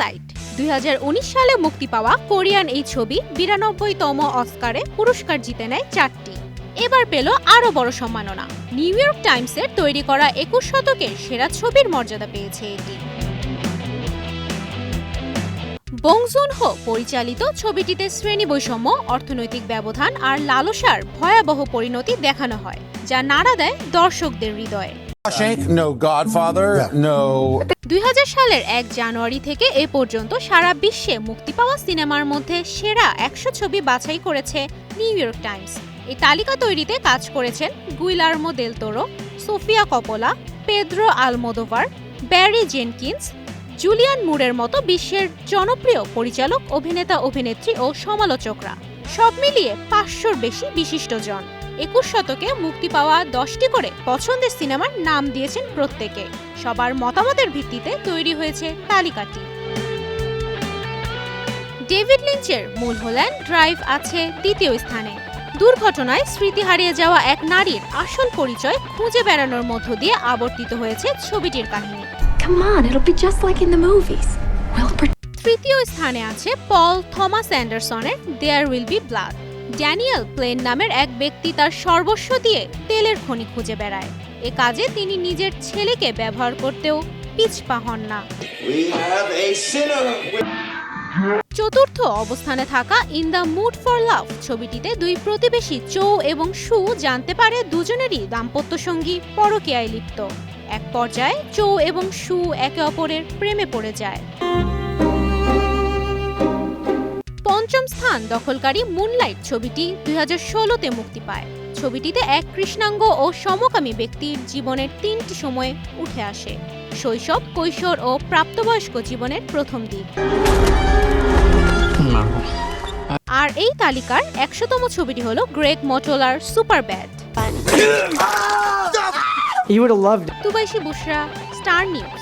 Parasite দুই সালে মুক্তি পাওয়া কোরিয়ান এই ছবি বিরানব্বইতম অস্কারে পুরস্কার জিতে নেয় চারটি। এবার পেল আরও বড় সম্মাননা। নিউ ইয়র্ক টাইমসের তৈরি করা একুশ শতকের সেরা ছবির মর্যাদা পেয়েছে এটি। বংজুন হো পরিচালিত ছবিটিতে শ্রেণি বৈষম্য অর্থনৈতিক ব্যবধান আর লালসার ভয়াবহ পরিণতি দেখানো হয়, যা নাড়া দেয় দর্শকদের হৃদয়ে। Shawshank, no Godfather, no দুই হাজার সালের এক জানুয়ারি থেকে এ পর্যন্ত সারা বিশ্বে মুক্তি পাওয়া সিনেমার মধ্যে সেরা একশো ছবি বাছাই করেছে নিউ ইয়র্ক টাইমস। এই তালিকা তৈরিতে কাজ করেছেন Guillermo del Toro Sofia Coppola Pedro Almodovar Barry Jenkins Julian মুরের মতো বিশ্বের জনপ্রিয় পরিচালক অভিনেতা অভিনেত্রী ও সমালোচকরা। সব মিলিয়ে পাঁচশোর বেশি বিশিষ্টজন। একুশ শতকে মুক্তি পাওয়া দশটি করে পছন্দের সিনেমার নাম দিয়েছেন প্রত্যেকে। সবার মতামতের ভিত্তিতে তৈরি হয়েছে তালিকাটি। ডেভিড লিঞ্চের মুলহোল্যান্ড ড্রাইভ আছে দ্বিতীয় স্থানে। দুর্ঘটনায় স্মৃতি হারিয়ে যাওয়া এক নারীর আসল পরিচয় খুঁজে বেড়ানোর মধ্য দিয়ে আবর্তিত হয়েছে ছবিটির কাহিনী. তৃতীয় স্থানে আছে Paul Thomas অ্যান্ডারসনের there will be blood Daniel Plainview নামের এক ব্যক্তি তার সর্বস্ব দিয়ে তেলের খনি খুঁজে বেড়ায়। এ কাজে তিনি নিজের ছেলেকে ব্যবহার করতেও পিছপা হন না. চতুর্থ অবস্থানে থাকা in the mood for love ছবিটিতে দুই প্রতিবেশী চৌ এবং সু জানতে পারে দুজনেরই দাম্পত্য সঙ্গী পরকীয়ায় লিপ্ত। এক পর্যায়ে চৌ এবং সু একে অপরের প্রেমে পড়ে যায়। পঞ্চম স্থান দখলকারী মুনলাইট ছবিটি দুই হাজার ষোলোতে মুক্তি পায়। ছবিটিতে এক কৃষ্ণাঙ্গ ও সমকামী ব্যক্তির জীবনের তিনটি সময় উঠে আসে। শৈশব কৈশোর ও প্রাপ্তবয়স্ক জীবনের প্রথম দিক। আর এই তালিকার একশোতম ছবিটি হলো Greg মটোলার Super have Tubaishi Busra Star News.